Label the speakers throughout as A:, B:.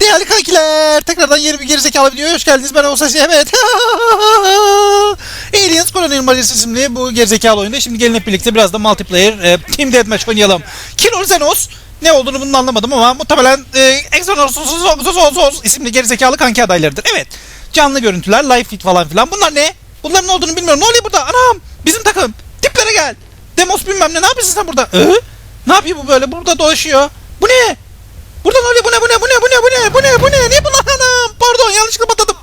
A: Değerli kankiler, tekrardan yeni bir gerizekalı videoya hoş geldiniz. Ben Oğuzhan evet. Aliens Colonial Marines isimli bu gerizekalı oyunda. Şimdi gelin hep birlikte biraz da multiplayer e, Team Deathmatch oynayalım. Killer Xenos ne olduğunu bunun anlamadım ama muhtemelen e, Exonos isimli gerizekalı kanki adaylarıdır. Evet. Canlı görüntüler, live feed falan filan. Bunlar ne? Bunların ne olduğunu bilmiyorum. Ne oluyor burada? Anam! Bizim takım. Tiplere gel. Demos bilmem ne. Ne yapıyorsun sen burada? Ee? Ne yapıyor bu böyle? Burada dolaşıyor. Bu ne? Buradan öyle bu ne bu ne bu ne bu ne bu ne bu ne bu ne ne bu lan anam pardon yanlışlıkla patladım.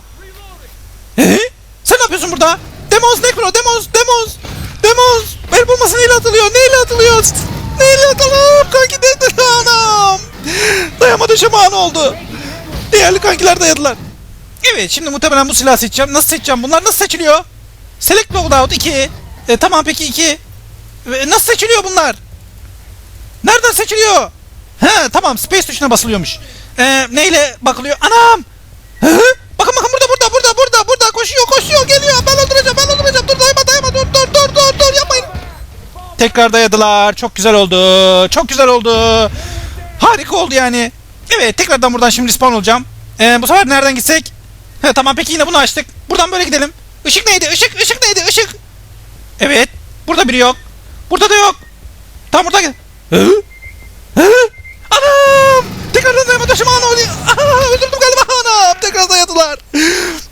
A: Ee? Sen ne yapıyorsun burada? Demos Necro Demos Demos Demos el bombası neyle atılıyor neyle atılıyor neyle atılıyor kanki dedi anam Dayamadı şaman oldu Değerli kankiler dayadılar Evet şimdi muhtemelen bu silahı seçeceğim nasıl seçeceğim bunlar nasıl seçiliyor? Select Loadout 2 e, Tamam peki 2 e, Nasıl seçiliyor bunlar? Nereden seçiliyor? He tamam space tuşuna basılıyormuş. Ee, neyle bakılıyor? Anam! Hı? Bakın bakın burada burada burada burada burada koşuyor koşuyor geliyor ben öldüreceğim ben öldüreceğim dur dayama dayama dur dur dur dur dur yapmayın. Tekrar dayadılar çok güzel oldu çok güzel oldu. Harika oldu yani. Evet tekrardan buradan şimdi spawn olacağım. Ee, bu sefer nereden gitsek? He tamam peki yine bunu açtık. Buradan böyle gidelim. Işık neydi? Işık ışık neydi? Işık. Evet. Burada biri yok. Burada da yok. Tam burada. Hı? Hı? Anam! Tekrardan dayama taşıma ana öldürdüm galiba anam. Tekrar dayadılar.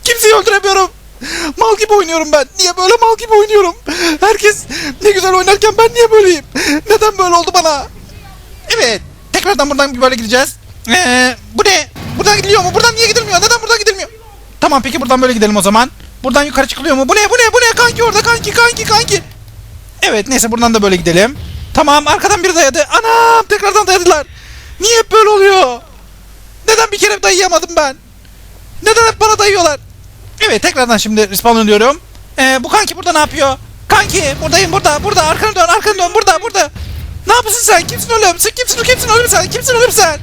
A: Kimseyi öldüremiyorum. Mal gibi oynuyorum ben. Niye böyle mal gibi oynuyorum? Herkes ne güzel oynarken ben niye böyleyim? Neden böyle oldu bana? Evet. Tekrardan buradan böyle gideceğiz. Ee, bu ne? Buradan gidiliyor mu? Buradan niye gidilmiyor? Neden buradan gidilmiyor? Tamam peki buradan böyle gidelim o zaman. Buradan yukarı çıkılıyor mu? Bu ne? Bu ne? Bu ne? Kanki orada kanki kanki kanki. Evet neyse buradan da böyle gidelim. Tamam arkadan biri dayadı. Anam tekrardan dayadılar. Niye hep böyle oluyor? Neden bir kere dayayamadım ben? Neden hep bana dayıyorlar? Evet tekrardan şimdi respawn diyorum. Ee, bu kanki burada ne yapıyor? Kanki buradayım burada burada arkanı dön arkanı dön burada burada. Ne yapıyorsun sen? Kimsin oğlum? Sen kimsin? Kimsin oğlum sen? Kimsin oğlum sen?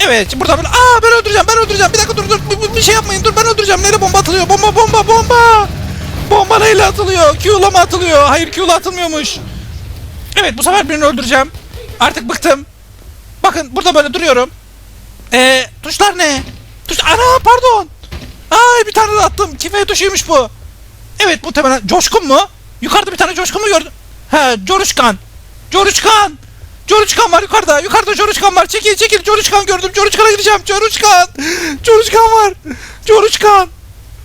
A: Evet burada böyle aa ben öldüreceğim ben öldüreceğim bir dakika dur dur bir, bir- şey yapmayın dur ben öldüreceğim nereye bomba atılıyor bomba bomba bomba bomba neyle atılıyor Q'la mı atılıyor hayır Q'la atılmıyormuş Evet bu sefer birini öldüreceğim. Artık bıktım. Bakın burada böyle duruyorum. Ee, tuşlar ne? Tuş... Ana pardon. Ay bir tane de attım. Kime tuşuymuş bu. Evet muhtemelen Coşkun mu? Yukarıda bir tane Coşkun mu gördüm? He Coruçkan. Coruçkan. Coruçkan var yukarıda. Yukarıda Coruçkan var. Çekil çekil Coruçkan gördüm. Coruçkan'a gideceğim. Coruçkan. Coruçkan var. Coruçkan.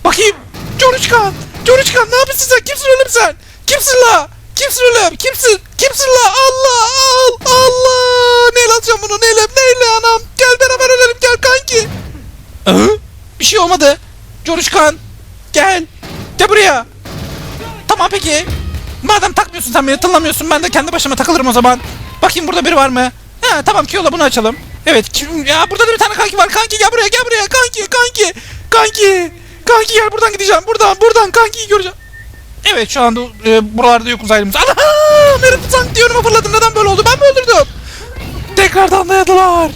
A: Bakayım. Coruçkan. Coruçkan ne yapıyorsun sen? Kimsin oğlum sen? Kimsin la? Kimsin oğlum? Kimsin? Kimsin la? Allah al Allah. Neyle atacağım bunu? Neyle? Neyle anam? Gel beraber ölelim gel kanki. Bir şey olmadı. Coruçkan. Gel. Gel buraya. Tamam peki. Madem takmıyorsun sen beni tınlamıyorsun ben de kendi başıma takılırım o zaman. Bakayım burada biri var mı? Ha tamam Kiyo'la bunu açalım. Evet kim, ya burada da bir tane kanki var. Kanki gel buraya gel buraya kanki kanki. Kanki. Kanki gel buradan gideceğim. Buradan buradan kankiyi göreceğim. Evet şu anda e, buralarda yok uzaylımız. Ana! Beni sanki diyorum fırladım. Neden böyle oldu? Ben mi öldürdüm? Tekrardan dayadılar.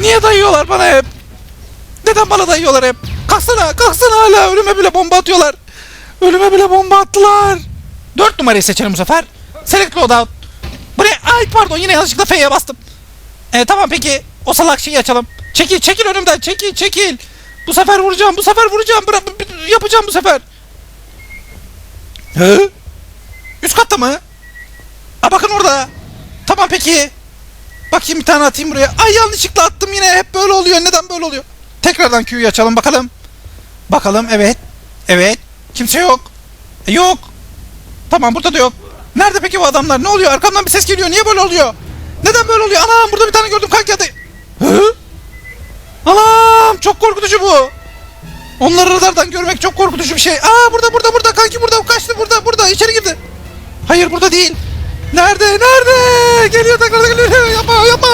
A: Niye dayıyorlar bana hep? Neden bana dayıyorlar hep? Kalksana kalksana hala ölüme bile bomba atıyorlar. Ölüme bile bomba attılar. Dört numarayı seçelim bu sefer. Select loadout. Bu ne? Ay pardon yine yanlışlıkla F'ye bastım. E, tamam peki o salak şeyi açalım. Çekil çekil önümden çekil çekil. Bu sefer vuracağım bu sefer vuracağım. Bırak, b- b- yapacağım bu sefer. Hı? Üst katta mı? Ha bakın orada. Tamam peki. Bakayım bir tane atayım buraya. Ay yanlışlıkla attım yine. Hep böyle oluyor. Neden böyle oluyor? Tekrardan Q'yu açalım bakalım. Bakalım evet. Evet. Kimse yok. E, yok. Tamam burada da yok. Nerede peki bu adamlar? Ne oluyor? Arkamdan bir ses geliyor. Niye böyle oluyor? Neden böyle oluyor? Anam burada bir tane gördüm kanki adı. Hı? Anam çok korkutucu bu. Onları radardan görmek çok korkutucu bir şey. Aa burada burada burada kanki burada kaçtı burada burada içeri girdi. Hayır burada değil. Nerede nerede? Geliyor tekrar geliyor. Yapma yapma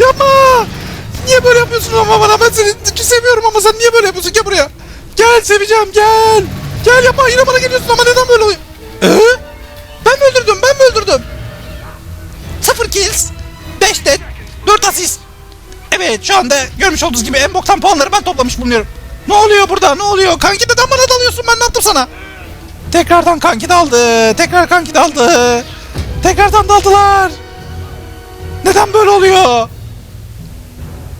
A: yapma. Niye böyle yapıyorsun ama bana ben seni seviyorum ama sen niye böyle yapıyorsun? Gel buraya. Gel seveceğim gel. Gel yapma yine bana geliyorsun ama neden böyle oluyor? Ee? Ben mi öldürdüm ben mi öldürdüm? 0 kills 5 dead 4 asist Evet şu anda görmüş olduğunuz gibi en boktan puanları ben toplamış bulunuyorum. Ne oluyor burada ne oluyor? Kanki neden bana dalıyorsun ben ne yaptım sana? Tekrardan kanki daldı. Tekrar kanki daldı. Tekrardan daldılar. Neden böyle oluyor?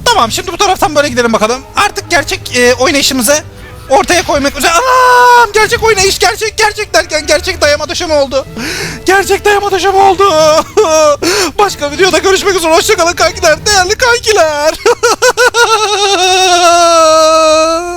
A: Tamam şimdi bu taraftan böyle gidelim bakalım. Artık gerçek e, oynayışımızı ortaya koymak üzere. Anam! Gerçek oynayış gerçek gerçek derken gerçek dayama döşeme oldu. Gerçek dayama döşeme oldu. Başka videoda görüşmek üzere. Hoşçakalın kankiler. Değerli kankiler.